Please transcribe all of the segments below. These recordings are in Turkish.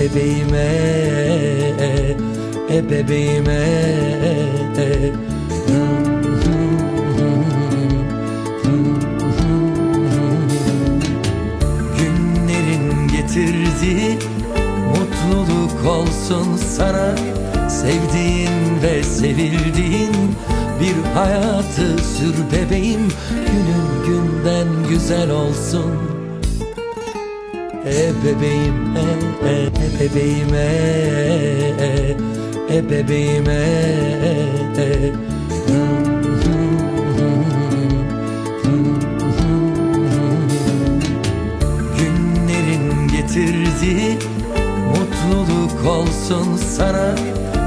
bebeğime e Günlerin getirdiği mutluluk olsun sana. Sevdiğin ve sevildiğin bir hayatı sür bebeğim. Günün günden güzel olsun E bebeğim e, e, e bebeğim e, e, e bebeğim e, e. Günlerin getirdiği mutluluk olsun sana.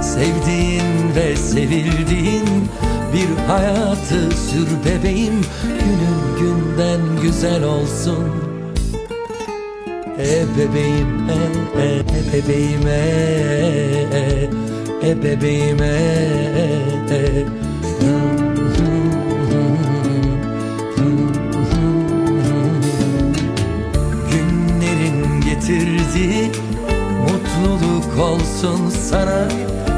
Sevdiğin ve sevildiğin bir hayatı sür bebeğim. Günün günden güzel olsun E bebeğim e, e, e bebeğim e, e, e bebeğim. Günlerin getirdiği mutluluk olsun sana.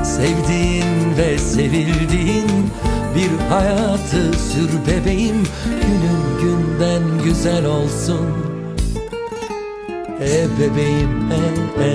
Sevdiğin ve sevildiğin bir hayatı sür bebeğim. Günün günden güzel olsun bebeğim e, e.